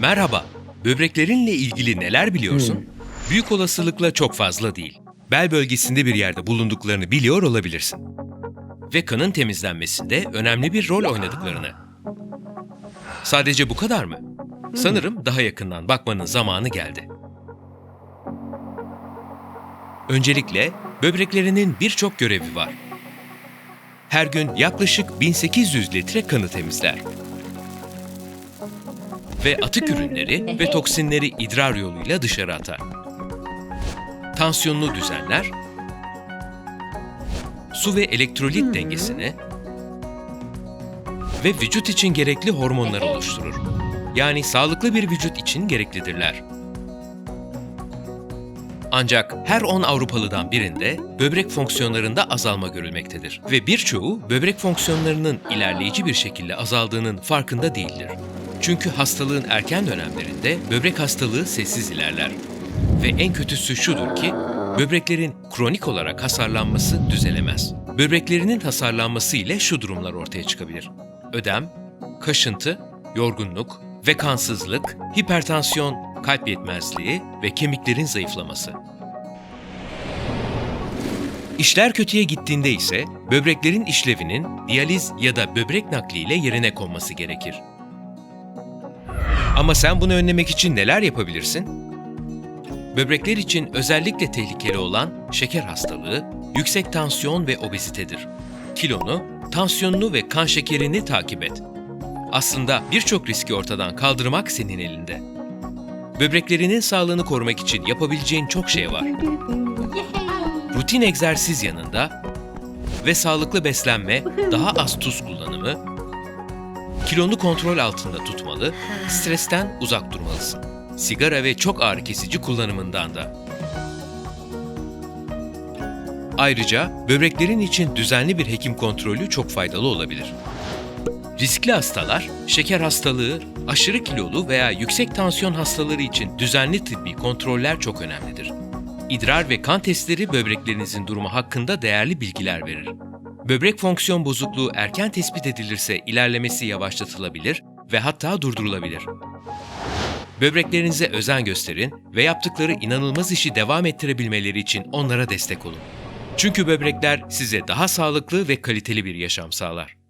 Merhaba, böbreklerinle ilgili neler biliyorsun? Büyük olasılıkla çok fazla değil. Bel bölgesinde bir yerde bulunduklarını biliyor olabilirsin. Ve kanın temizlenmesinde önemli bir rol oynadıklarını. Sadece bu kadar mı? Sanırım daha yakından bakmanın zamanı geldi. Öncelikle böbreklerinin birçok görevi var. Her gün yaklaşık 1800 litre kanı temizler ve atık ürünleri ve toksinleri idrar yoluyla dışarı atar. Tansiyonunu düzenler, su ve elektrolit dengesini ve vücut için gerekli hormonları oluşturur. Yani sağlıklı bir vücut için gereklidirler. Ancak her 10 Avrupalıdan birinde böbrek fonksiyonlarında azalma görülmektedir ve birçoğu böbrek fonksiyonlarının ilerleyici bir şekilde azaldığının farkında değildir. Çünkü hastalığın erken dönemlerinde böbrek hastalığı sessiz ilerler. Ve en kötüsü şudur ki böbreklerin kronik olarak hasarlanması düzelemez. Böbreklerinin hasarlanması ile şu durumlar ortaya çıkabilir. Ödem, kaşıntı, yorgunluk ve kansızlık, hipertansiyon, kalp yetmezliği ve kemiklerin zayıflaması. İşler kötüye gittiğinde ise böbreklerin işlevinin diyaliz ya da böbrek nakliyle yerine konması gerekir. Ama sen bunu önlemek için neler yapabilirsin? Böbrekler için özellikle tehlikeli olan şeker hastalığı, yüksek tansiyon ve obezitedir. Kilonu, tansiyonunu ve kan şekerini takip et. Aslında birçok riski ortadan kaldırmak senin elinde. Böbreklerinin sağlığını korumak için yapabileceğin çok şey var. Rutin egzersiz yanında ve sağlıklı beslenme, daha az tuz kullanımı, kilonu kontrol altında tutmalı, stresten uzak durmalısın. Sigara ve çok ağrı kesici kullanımından da. Ayrıca böbreklerin için düzenli bir hekim kontrolü çok faydalı olabilir. Riskli hastalar, şeker hastalığı, aşırı kilolu veya yüksek tansiyon hastaları için düzenli tıbbi kontroller çok önemlidir. İdrar ve kan testleri böbreklerinizin durumu hakkında değerli bilgiler verir. Böbrek fonksiyon bozukluğu erken tespit edilirse ilerlemesi yavaşlatılabilir ve hatta durdurulabilir. Böbreklerinize özen gösterin ve yaptıkları inanılmaz işi devam ettirebilmeleri için onlara destek olun. Çünkü böbrekler size daha sağlıklı ve kaliteli bir yaşam sağlar.